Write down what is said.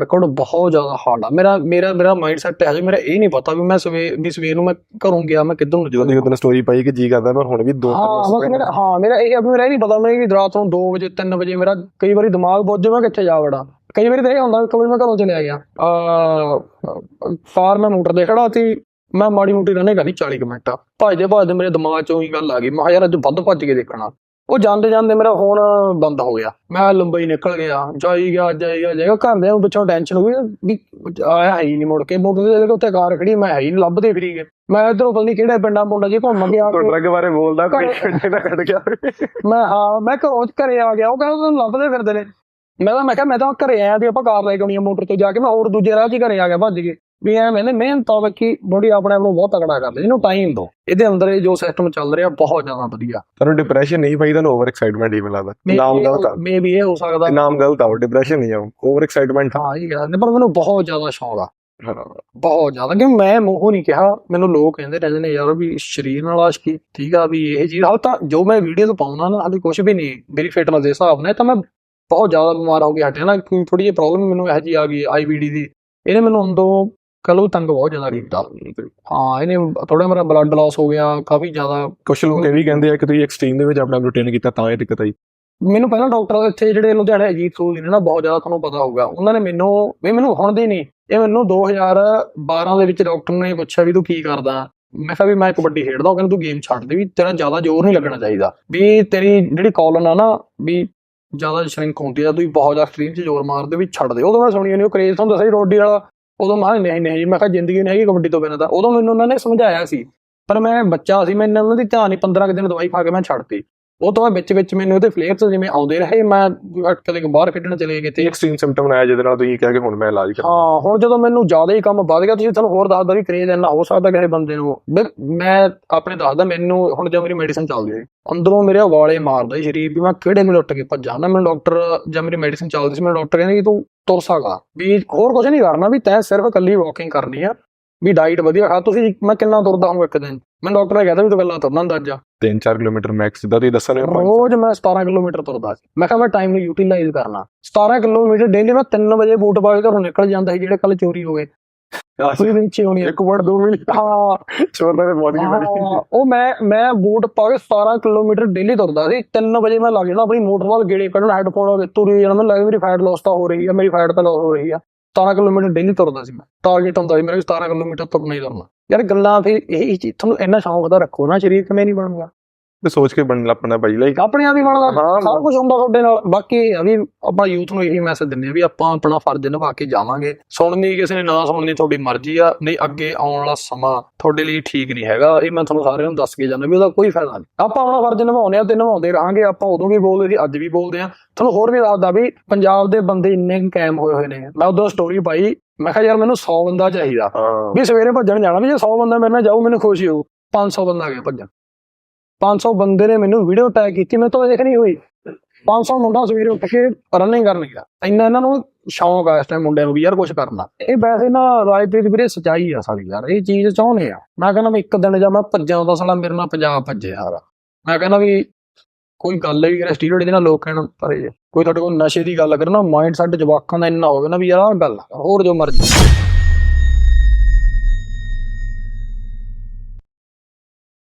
Record ਬਹੁਤ ਜ਼ਿਆਦਾ hard ਆ। ਮੇਰਾ ਮੇਰਾ ਮੇਰਾ ਮਾਈਂਡ ਸੈਟ ਹੈ ਜੀ ਮੇਰਾ ਇਹ ਨਹੀਂ ਪਤਾ ਵੀ ਮੈਂ ਸਵੇਰ ਵੀ ਸਵੇਰ ਨੂੰ ਮੈਂ ਘਰੋਂ ਗਿਆ ਮੈਂ ਕਿੱਧਰ ਨੂੰ ਜਦੋਂ ਦੀ ਉਹਨੇ ਸਟੋਰੀ ਪਾਈ ਕਿ ਜੀ ਕਰਦਾ ਮੈਂ ਹੁਣ ਵੀ ਦੋ ਹਾਂ ਬਸ ਮੇਰਾ ਹਾਂ ਮੇਰਾ ਇਹ ਮੇਰਾ ਇਹ ਨਹੀਂ ਪਤਾ ਮੈਂ ਕਿ ਰਾਤ ਨੂੰ 2 ਵਜੇ 3 ਵਜੇ ਮੇਰਾ ਕਈ ਵਾਰੀ ਦਿਮਾਗ ਬੁੱਝ ਜਾਵੇ ਕਿੱਥੇ ਜਾ ਵੜਾ। ਕਈ ਵਾਰੀ ਤਾਂ ਇਹ ਹੁੰਦਾ ਕਿ ਮੈਂ ਘਰੋਂ ਚਲਿਆ ਗਿਆ। ਆ ਫਾਰ ਮੈਂ ਮੋਟਰ ਦੇ ਖੜਾ ਸੀ ਮੈਂ ਮਾੜੀ ਮੋਟੀ ਰਨੇ ਕਰਨੀ 40 ਕੁ ਮਿੰਟ। ਭੱਜਦੇ ਭੱਜਦੇ ਮੇਰੇ ਦਿਮਾਗ 'ਚੋਂ ਹੀ ਗੱਲ ਆ ਗਈ ਮੈਂ ਯਾਰ ਅੱਜ ਵੱਧ ਭੱਜ ਕੇ ਦੇਖਣਾ। ਉਹ ਜਾਂਦੇ ਜਾਂਦੇ ਮੇਰਾ ਫੋਨ ਬੰਦ ਹੋ ਗਿਆ। ਮੈਂ ਲੰਬਈ ਨਿਕਲ ਗਿਆ ਜਾਈ ਗਿਆ ਜਾਈ ਗਿਆ ਜਾਏਗਾ ਘਰਦਿਆਂ ਨੂੰ ਪਿੱਛੋਂ ਟੈਨਸ਼ਨ ਹੋ ਗਈ ਵੀ ਆਇਆ ਹੈ ਹੀ ਨਹੀਂ ਮੁੜ ਕੇ। ਮੋਟਰ ਦੇ ਉੱਤੇ ਕਾਰ ਖੜੀ ਮੈਂ ਹੈ ਹੀ ਲੱਭਦੇ ਫਿਰੀ ਗਏ। ਮੈਂ ਇਧਰੋਂ ਪਤਾ ਨਹੀਂ ਕਿਹੜੇ ਪਿੰਡਾਂ ਮੁੰਡਾ ਜੀ ਘੁੰਮ ਗਿਆ। ਤੋਂ ਡਰਗ ਬਾਰੇ ਬੋਲਦਾ ਕੋਈ ਦਾ ਕੱਢ ਗਿਆ। ਮੈਂ ਹਾਂ ਮੈਂ ਘਰੋਂ ਘਰੇ ਆ ਗਿਆ ਉਹ ਕਹਿੰਦਾ ਤੁਹਾਨੂੰ ਲੱਭਦੇ ਫਿਰਦੇ ਨੇ। ਮੈਂ ਤਾਂ ਮੈਂ ਕਿਹਾ ਮੈਂ ਤਾਂ ਘਰੇ ਆਇਆ ਤੇ ਆਪਾਂ ਕਾਰ ਲੈ ਕੇ ਆਉਣੀ ਆ ਮੋਟਰ ਤੋਂ ਜਾ ਕੇ ਮੈਂ ਹੋਰ ਦੂਜੇ ਰਾਹ 'ਚ ਘਰੇ ਆ ਗਿਆ ਭੱਜ ਕੇ। ਵੀ ਐ ਮੈਨੇ ਮਿਹਨਤ ਆ ਕਿ ਬੋਡੀ ਆਪਣੇ ਆਪ ਨੂੰ ਬਹੁਤ ਤਕੜਾ ਕਰ ਲਈ ਇਹਨੂੰ ਟਾਈਮ ਦਿਓ। ਇਹਦੇ ਅੰਦਰ ਇਹ ਜੋ ਸਿਸਟਮ ਚੱਲ ਰਿਹਾ ਬਹੁਤ ਜ਼ਿਆਦਾ ਵਧੀਆ। ਤੁਹਾਨੂੰ ਡਿਪਰੈਸ਼ਨ ਨਹੀਂ ਪਈ ਤੁਹਾਨੂੰ ਓਵਰ ਐਕਸਾਈਟਮੈਂਟ ਹੀ ਮਿਲਦਾ। ਨਾਮ ਗਲਤ ਆ। ਮੇ ਵੀ ਇਹ ਹੋ ਸਕਦਾ। ਨਾਮ ਗਲਤ ਆ ਡਿਪਰੈਸ਼ਨ ਨਹੀਂ ਆ ਓਵਰ ਐਕਸਾਈਟਮੈਂਟ ਹਾਂ ਇਹ ਗੱਲ ਪਰ ਮੈਨੂੰ ਬਹੁਤ ਜ਼ਿਆਦਾ ਸ਼ੌਕ ਆ। ਬਹੁਤ ਜ਼ਿਆਦਾ ਕਿ ਮੈਂ ਮੂੰਹੋਂ ਨਹੀਂ ਕਿਹਾ ਮੈਨੂੰ ਲੋਕ ਕਹਿੰਦੇ ਰਹਿੰਦੇ ਨੇ ਯਾਰ ਵੀ ਸਰੀਰ ਨਾਲ ਆਸ਼ਕੀ ਠੀਕ ਆ ਵੀ ਇਹ ਚੀਜ਼। ਹਾਲ ਤਾਂ ਜੋ ਮੈਂ ਵੀਡੀਓ ਤੋਂ ਪਾਉਣਾ ਨਾ ਹਾਲੇ ਕੁਝ ਵੀ ਨਹੀਂ ਮੇਰੀ ਫਿਟਨੈਸ ਦੇ ਹਿਸਾਬ ਨਾਲ ਤਾਂ ਮੈਂ ਬਹੁਤ ਜ਼ਿਆਦਾ ਬਿਮਾਰ ਹੋ ਗਿਆ ਹਟਿਆ ਨਾ ਥੋੜੀ ਜਿਹੀ ਪ੍ਰੋਬਲਮ ਮੈਨੂੰ ਇਹੋ ਜਿਹੀ ਆ ਗਈ ਆਈਬੀਡੀ ਦੀ। ਇਹਨੇ ਮੈਨੂੰ ਅੰਦਰੋਂ ਕਲੂ ਤੰਗ ਬਹੁਤ ਜ਼ਿਆਦਾ ਕੀਤਾ ਹਾਂ ਇਹਨੇ ਥੋੜਾ ਮੇਰਾ ਬਲੱਡ ਲਾਸ ਹੋ ਗਿਆ ਕਾਫੀ ਜ਼ਿਆਦਾ ਕੁਝ ਲੋਕ ਇਹ ਵੀ ਕਹਿੰਦੇ ਆ ਕਿ ਤੁਸੀਂ ਐਕਸਟ੍ਰੀਮ ਦੇ ਵਿੱਚ ਆਪਣਾ ਰੂਟੀਨ ਕੀਤਾ ਤਾਂ ਇਹ ਦਿੱਕਤ ਆਈ ਮੈਨੂੰ ਪਹਿਲਾਂ ਡਾਕਟਰ ਇੱਥੇ ਜਿਹੜੇ ਲੁਧਿਆਣੇ ਅਜੀਤ ਸੂਲ ਨੇ ਨਾ ਬਹੁਤ ਜ਼ਿਆਦਾ ਤੁਹਾਨੂੰ ਪਤਾ ਹੋਊਗਾ ਉਹਨਾਂ ਨੇ ਮੈਨੂੰ ਵੀ ਮੈਨੂੰ ਹੁਣ ਦੇ ਨਹੀਂ ਇਹ ਮੈਨੂੰ 2012 ਦੇ ਵਿੱਚ ਡਾਕਟਰ ਨੇ ਪੁੱਛਿਆ ਵੀ ਤੂੰ ਕੀ ਕਰਦਾ ਮੈਂ ਕਿਹਾ ਵੀ ਮੈਂ ਕਬੱਡੀ ਖੇਡਦਾ ਉਹ ਕਹਿੰਦਾ ਤੂੰ ਗੇਮ ਛੱਡ ਦੇ ਵੀ ਤੇਰਾ ਜ਼ਿਆਦਾ ਜ਼ੋਰ ਨਹੀਂ ਲੱਗਣਾ ਚਾਹੀਦਾ ਵੀ ਤੇਰੀ ਜਿਹੜੀ ਕਾਲਨ ਆ ਨਾ ਵੀ ਜ਼ਿਆਦਾ ਸ਼ਰਿੰਕ ਹੁੰਦੀ ਆ ਤੂੰ ਬਹੁਤ ਜ਼ਿਆਦਾ ਸਟ੍ਰੀਮ 'ਚ ਜ਼ੋਰ ਮਾਰਦੇ ਵੀ ਛੱਡ ਦੇ ਉਦੋਂ ਮੈਂ ਸੁਣੀ ਨਹੀਂ ਉਹ ਕਰੇਜ਼ ਤੁਹਾਨੂੰ ਦੱਸਿਆ ਰੋਡੀ ਵਾਲਾ ਉਦੋਂ ਮੈਂ ਕਿਹਾ ਨਹੀਂ ਨਹੀਂ ਜੀ ਮੈਂ ਕਿਹਾ ਜ਼ਿੰਦਗੀ ਨਹੀਂ ਹੈਗੀ ਕਬੱਡੀ ਤੋਂ ਬਿਨਾਂ ਤਾਂ। ਉਦੋਂ ਮੈਨੂੰ ਉਹਨਾਂ ਨੇ ਸਮਝਾਇਆ ਸੀ। ਪਰ ਮੈਂ ਬੱਚਾ ਸੀ, ਮੈਂ ਇਹਨਾਂ ਉਹਨਾਂ ਦੀ ਧਿਆਨ ਨਹੀਂ 15 ਕੁ ਦਿਨ ਦਵਾਈ ਖਾ ਕੇ ਮੈਂ ਛੱਡਤੀ ਉਹ ਤੋਂ ਵਿੱਚ ਵਿੱਚ ਮੈਨੂੰ ਉਹਦੇ ਫਲੇਅਰਸ ਜਿਵੇਂ ਆਉਂਦੇ ਰਹੇ ਮੈਂ ਕਦੇ ਬਾਹਰ ਖੇਡਣ ਚਲੇ ਗਏ ਤੇ ਐਕਸਟ੍ਰੀਮ ਸਿੰਪਟਮ ਆਇਆ ਜਿਹਦੇ ਨਾਲ ਤੁਸੀਂ ਕਿਹਾ ਕਿ ਹੁਣ ਮੈਂ ਇਲਾਜ ਕਰਾਂ ਹਾਂ ਹੁਣ ਜਦੋਂ ਮੈਨੂੰ ਜ਼ਿਆਦਾ ਹੀ ਕੰਮ ਵੱਧ ਗਿਆ ਤੁਸੀਂ ਤੁਹਾਨੂੰ ਹੋਰ ਦੱਸਦਾ ਵੀ ਕਰੇਜ਼ ਇੰਨਾ ਹੋ ਸਕਦਾ ਕਿਸੇ ਬੰਦੇ ਨੂੰ। ਮੈਂ ਆਪਣੇ ਦੱਸਦਾ ਮੈਨੂੰ ਹੁਣ ਜਦ ਮੇਰੀ ਮੈਡੀਸਿਨ ਚੱਲਦੀ ਹੈ ਅੰਦਰੋਂ ਮੇਰੇ ਵਾਲੇ ਮਾਰਦਾ ਸੀ ਸਰੀਰ ਵੀ ਮੈਂ ਕਿਹੜੇ ਨੂੰ ਲੁੱਟ ਕੇ ਭੱਜਾਂ। ਨਾ ਮੈਨੂੰ ਡਾਕਟਰ ਜਦ ਮੇਰੀ ਮੈਡੀਸਿਨ ਚੱਲਦੀ ਸੀ ਮੈਨੂੰ ਡਾਕਟਰ ਕਹਿੰਦਾ ਕਿ ਤੂੰ ਤੁਰ ਸਕਾ ਵੀ ਹੋਰ ਕੁਝ ਨਹੀਂ ਕਰਨਾ ਵੀ ਤੈਂ ਸਿਰਫ ਇਕੱਲੀ ਵਾਕਿੰਗ ਕਰਨੀ ਆ। ਵੀ ਡਾਈਟ ਵਧੀਆ। ਖਾ ਤੁਸੀਂ ਮੈਂ ਕਿੰਨਾ ਤੁਰਦਾ ਹਾਂ ਇੱਕ ਦਿਨ? ਮੈਨੂੰ ਡਾਕਟਰ ਨੇ ਕਹਿੰਦਾ ਵੀ ਤੂੰ ਗੱਲਾਂ ਤੁਰਨਾ ਅੰਦਾਜ਼ਾ। 3-4 ਕਿਲੋਮੀਟਰ ਮੈਕਸ ਜਿੱਦਾਂ ਤੁਸੀਂ ਦੱਸਣ ਰਹੇ ਹੋ ਰੋਜ਼ ਮੈਂ 17 ਕਿਲੋਮੀਟਰ ਤੁਰਦਾ ਸੀ। ਮੈਂ ਕਿਹਾ ਮੈਂ ਟਾਈਮ ਨੂੰ ਯੂਟਿਲਾਈਜ਼ ਕਰਨਾ। 17 ਕਿਲੋਮੀਟਰ ਡੇਲੀ ਮੈਂ 3 ਵਜੇ ਬੂਟ ਪਾ ਕੇ ਘਰੋਂ ਨਿਕਲ ਜਾਂਦਾ ਸੀ ਜਿਹੜੇ ਕੱਲ ਚੋਰੀ ਹੋ ਗਏ। ਕੋਈ ਵੀ ਨੀਚੇ ਹੋਣੀ ਇੱਕ ਵਰਡ ਦੋ ਮਿੰਟ ਹਾਂ। ਚੋਰ ਦਾ ਹੀ ਬੜੀ ਹਾਂ, ਉਹ ਮੈਂ ਮੈਂ ਬੂਟ ਪਾ ਕੇ 17 ਕਿਲੋਮੀਟਰ ਡੇਲੀ ਤੁਰਦਾ ਸੀ। 3 ਵਜੇ ਮੈਂ ਲੱਗ ਜਾਣਾ ਆਪਣੀ ਮੋਟਰ ਵੱਲ ਗੇੜੇ ਕੱਢਣ ਹੈਡਫੋਨ ਹੋ ਕੇ ਤੁਰੀ ਜਾਣਾ ਮੈਨੂੰ ਲੱਗਦਾ ਮੇਰੀ ਫੈਟ ਲਾਸ ਤਾਂ ਹੋ ਰਹੀ ਆ ਮੇਰੀ ਫੈਟ ਤਾਂ ਲਾਸ ਹੋ ਰਹੀ ਆ। 17 ਕਿਲੋਮੀਟਰ ਡੇਲੀ ਤੁਰਦਾ ਸੀ ਮੈਂ। ਟਾਰਗੇਟ ਹੁੰਦਾ ਸੀ ਮੇਰਾ ਵੀ 17 ਕਿਲੋਮੀਟਰ ਤੁਰਨਾ ਹੀ ਤੁਰਨਾ। ਯਾਰ ਗੱਲਾਂ ਫਿਰ ਇਹ ਚੀਜ਼ ਤੁਹਾਨੂੰ ਇੰਨਾ ਸ਼ੌਂਕ ਦਾ ਰੱਖੋ ਨਾ, ਸਰੀਰ ਕਿਵੇਂ ਨਹੀਂ ਬਣੂਗਾ। ਤੇ ਸੋਚ ਕੇ ਬਣਨ ਲੱਪਣਾ ਭਾਈ ਲਾਈਕ ਆਪਣੇ ਆਪ ਹੀ ਬਣਦਾ ਹਾਂ ਸਭ ਕੁਝ ਹੁੰਦਾ ਤੁਹਾਡੇ ਨਾਲ। ਬਾਕੀ ਵੀ ਆਪਾਂ ਯੂਥ ਨੂੰ ਇਹੀ ਮੈਸੇਜ ਦਿੰਦੇ ਆ ਵੀ ਆਪਾਂ ਆਪਣਾ ਫਰਜ਼ ਨਿਭਾ ਕੇ ਜਾਵਾਂਗੇ। ਸੁਣਨੀ ਕਿਸੇ ਨੇ ਨਾ ਸੁਣਨੀ ਤੁਹਾਡੀ ਮਰਜ਼ੀ ਆ। ਨਹੀਂ ਅੱਗੇ ਆਉਣ ਵਾਲਾ ਸਮਾਂ ਤੁਹਾਡੇ ਲਈ ਠੀਕ ਨਹੀਂ ਹੈਗਾ। ਇਹ ਮੈਂ ਤੁਹਾਨੂੰ ਸਾਰਿਆਂ ਨੂੰ ਦੱਸ ਕੇ ਜਾਂਦਾ ਵੀ ਉਹਦਾ ਕੋਈ ਫਾਇਦਾ ਨਹੀਂ। ਆਪਾਂ ਆਪਣਾ ਫਰਜ਼ ਨਿਭਾਉਂਦੇ ਆ ਤੇ ਨਿਭਾਉਂਦੇ ਰਹਾਂਗੇ। ਆਪਾਂ ਉਦੋਂ ਵੀ ਬੋਲਦੇ ਸੀ ਅੱਜ ਵੀ ਬੋਲਦੇ ਆ। ਤੁਹਾਨੂੰ ਹੋਰ ਵੀ ਦੱਸਦਾ ਵੀ ਪੰਜਾਬ ਦੇ ਬੰਦੇ ਇੰਨੇ ਕੁ ਕਾਇਮ ਹੋਏ ਹੋਏ ਨੇ। ਮੈਂ ਉਦੋਂ ਸਟੋਰੀ ਪਾਈ। ਮੈਂ ਕਿਹਾ ਯਾਰ ਮੈਨੂੰ 100 ਬੰਦਾ ਚਾਹੀਦਾ। ਹਾਂ। ਵੀ ਸਵੇਰੇ ਭੱਜਣ ਜਾਣਾ ਵੀ ਜੇ 100 ਬੰਦਾ ਮੇਰੇ ਨਾਲ ਜਾਊ ਮੈਨੂੰ ਖੁਸ਼ੀ ਹੋਊ। 500 ਬੰਦਾ ਆ ਗਿਆ ਭੱਜਣ। 500 ਬੰਦੇ ਨੇ ਮੈਨੂੰ ਵੀਡੀਓ ਟੈਗ ਕੀਤੀ ਮੈਂ ਤਾਂ ਦੇਖ ਨਹੀਂ ਹੋਈ। 500 ਮੁੰਡਾ ਸਵੇਰੇ ਉੱਠ ਕੇ ਰਨਿੰਗ ਕਰਨ ਗਿਆ ਇੰਨਾ ਇਹਨਾਂ ਨੂੰ ਸ਼ੌਂਕ ਆ ਇਸ ਟਾਈਮ ਮੁੰਡਿਆਂ ਨੂੰ ਵੀ ਯਾਰ ਕੁਝ ਕਰਨਾ। ਇਹ ਵੈਸੇ ਨਾ ਰਾਜਪ੍ਰੀਤ ਵੀਰੇ ਸਚਾਈ ਆ ਸਾਡੀ ਯਾਰ ਇਹ ਚੀਜ਼ ਚਾਹੁੰਦੇ ਆ। ਮੈਂ ਕਹਿੰਦਾ ਵੀ ਇੱਕ ਦਿਨ ਜਾ ਮੈਂ ਭੱਜਾਂ ਦਾ ਸਾਲਾ ਮੇਰੇ ਨਾਲ ਪੰਜਾਬ ਭੱਜੇ ਯਾਰ। ਮੈਂ ਕਹਿੰਦਾ ਵੀ ਕੋਈ ਗੱਲ ਵੀ ਕਰੇ ਸਟੀਰੋਇਡ ਦੇ ਨਾਲ ਲੋਕ ਕਹਿਣ ਪਰੇ ਕੋਈ ਤੁਹਾਡੇ ਕੋਲ ਨਸ਼ੇ ਦੀ ਗੱਲ ਕਰਨਾ ਮਾਈਂਡ ਸੈਟ ਜਵਾਕਾਂ ਦਾ ਇੰਨਾ ਹੋਵੇ ਨਾ ਵੀ ਯਾਰ ਆਹ ਗੱਲ ਆ, ਹੋਰ ਜੋ ਮਰਜ਼ੀ।